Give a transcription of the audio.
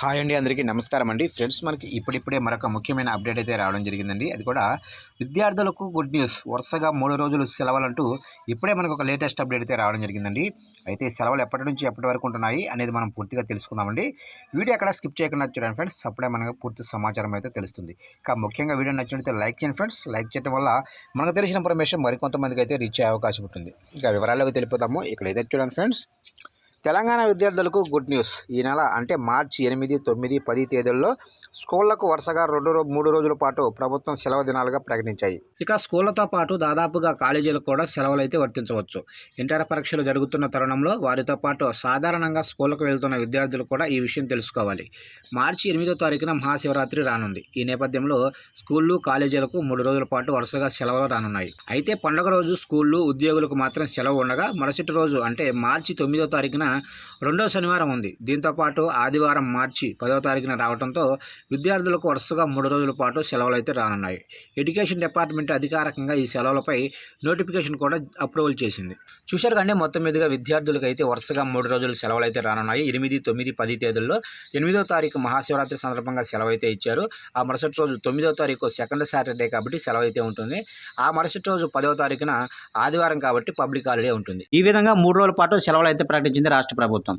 Hi అండి అందరికీ నమస్కారం అండి. ఫ్రెండ్స్ మనకి ఇప్పుడిప్పుడే మరొక ముఖ్యమైన అప్డేట్ అయితే రావడం జరిగిందండి. అది కూడా విద్యార్థులకు గుడ్ న్యూస్. వరుసగా మూడు రోజులు సెలవులంటూ ఇప్పుడే మనకు ఒక లేటెస్ట్ అప్డేట్ అయితే రావడం జరిగిందండి. అయితే సెలవులు ఎప్పటి నుంచి ఎప్పటి వరకు ఉంటున్నాయి అనేది మనం పూర్తిగా తెలుసుకుందామండి. వీడియో ఎక్కడ స్కిప్ చేయకుండా చూడండి ఫ్రెండ్స్. అప్పుడే మనకు పూర్తి సమాచారం అయితే తెలుస్తుంది. కా ముఖ్యంగా వీడియో నచ్చినట్లయితే లైక్ చేయండి ఫ్రెండ్స్. లైక్ చేయడం వల్ల మనకు తెలిసిన ఇన్ఫర్మేషన్ మరికొంతమందికి అయితే రీచ్ అయ్యే అవకాశం ఉంటుంది. ఇంకా వివరాలకు తెలిపోతాము ఇక్కడ అయితే చూడండి ఫ్రెండ్స్. తెలంగాణ విద్యార్థులకు గుడ్ న్యూస్. ఈ నెల అంటే మార్చి ఎనిమిది తొమ్మిది పది తేదీల్లో స్కూళ్ళకు వరుసగా రెండు మూడు రోజుల పాటు ప్రభుత్వం సెలవు దినాలుగా ప్రకటించాయి. ఇక స్కూళ్ళతో పాటు దాదాపుగా కాలేజీలకు కూడా సెలవులు అయితే వర్తించవచ్చు. ఇంటర్ పరీక్షలు జరుగుతున్న తరుణంలో వారితో పాటు సాధారణంగా స్కూళ్ళకు వెళ్తున్న విద్యార్థులు కూడా ఈ విషయం తెలుసుకోవాలి. మార్చి ఎనిమిదో తారీఖున మహాశివరాత్రి రానుంది. ఈ నేపథ్యంలో స్కూళ్ళు కాలేజీలకు మూడు రోజుల పాటు వరుసగా సెలవులు రానున్నాయి. అయితే పండుగ రోజు స్కూళ్ళు ఉద్యోగులకు మాత్రం సెలవు ఉండగా మరుసటి రోజు అంటే మార్చి తొమ్మిదో తారీఖున రెండో శనివారం ఉంది. దీంతో పాటు ఆదివారం మార్చి పదో తారీఖున రావడంతో విద్యార్థులకు వరుసగా మూడు రోజుల పాటు సెలవులు అయితే రానున్నాయి. ఎడ్యుకేషన్ డిపార్ట్మెంట్ అధికారికంగా ఈ సెలవులపై నోటిఫికేషన్ కూడా అప్రూవల్ చేసింది. చూశారు కానీ మొత్తం మీదుగా విద్యార్థులకు అయితే వరుసగా మూడు రోజులు సెలవులు అయితే రానున్నాయి. ఎనిమిది తొమ్మిది పది తేదీల్లో ఎనిమిదో తారీఖు మహాశివరాత్రి సందర్భంగా సెలవు అయితే ఇచ్చారు. ఆ మరుసటి రోజు తొమ్మిదో తారీఖు సెకండ్ సాటర్డే కాబట్టి సెలవు అయితే ఉంటుంది. ఆ మరుసటి రోజు పదవ తారీఖున ఆదివారం కాబట్టి పబ్లిక్ హాలిడే ఉంటుంది. ఈ విధంగా మూడు రోజుల పాటు సెలవులు అయితే ప్రకటించింది రాష్ట్ర ప్రభుత్వం.